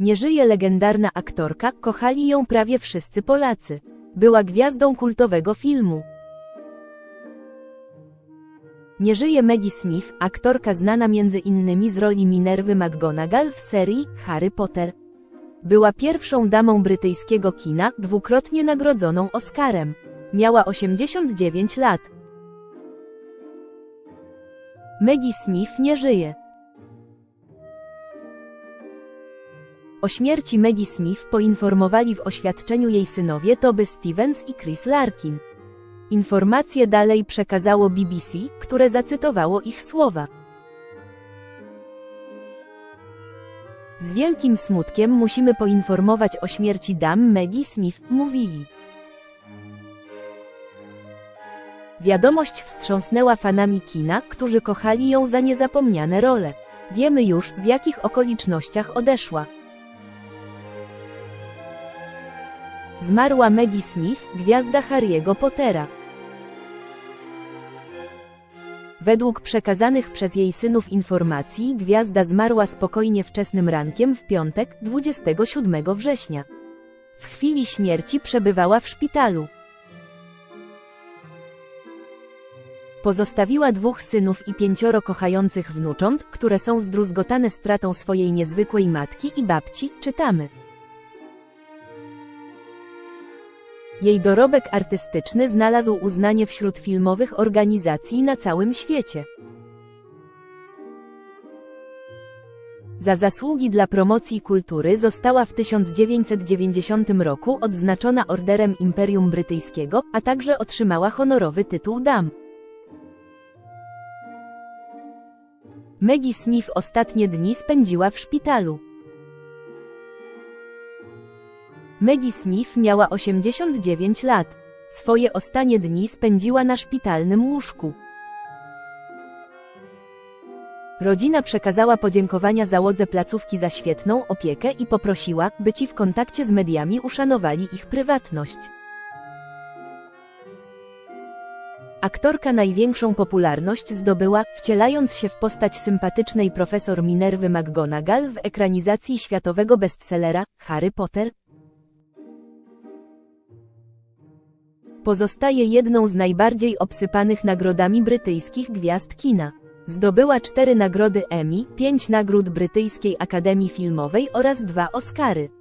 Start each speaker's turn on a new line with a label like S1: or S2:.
S1: Nie żyje legendarna aktorka, kochali ją prawie wszyscy Polacy. Była gwiazdą kultowego filmu. Nie żyje Maggie Smith, aktorka znana między innymi z roli Minervy McGonagall w serii Harry Potter. Była pierwszą damą brytyjskiego kina, dwukrotnie nagrodzoną Oscarem. Miała 89 lat. Maggie Smith nie żyje. O śmierci Maggie Smith poinformowali w oświadczeniu jej synowie Toby Stevens i Chris Larkin. Informacje dalej przekazało BBC, które zacytowało ich słowa. Z wielkim smutkiem musimy poinformować o śmierci dam Maggie Smith, mówili. Wiadomość wstrząsnęła fanami kina, którzy kochali ją za niezapomniane role. Wiemy już, w jakich okolicznościach odeszła. Zmarła Maggie Smith, gwiazda Harry'ego Pottera. Według przekazanych przez jej synów informacji, gwiazda zmarła spokojnie wczesnym rankiem w piątek, 27 września. W chwili śmierci przebywała w szpitalu. Pozostawiła dwóch synów i pięcioro kochających wnucząt, które są zdruzgotane stratą swojej niezwykłej matki i babci, czytamy. Jej dorobek artystyczny znalazł uznanie wśród filmowych organizacji na całym świecie. Za zasługi dla promocji kultury została w 1990 roku odznaczona Orderem Imperium Brytyjskiego, a także otrzymała honorowy tytuł dam. Maggie Smith ostatnie dni spędziła w szpitalu. Maggie Smith miała 89 lat. Swoje ostatnie dni spędziła na szpitalnym łóżku. Rodzina przekazała podziękowania załodze placówki za świetną opiekę i poprosiła, by ci w kontakcie z mediami uszanowali ich prywatność. Aktorka największą popularność zdobyła, wcielając się w postać sympatycznej profesor Minervy McGonagall w ekranizacji światowego bestsellera Harry Potter. Pozostaje jedną z najbardziej obsypanych nagrodami brytyjskich gwiazd kina. Zdobyła cztery nagrody Emmy, pięć nagród Brytyjskiej Akademii Filmowej oraz dwa Oscary.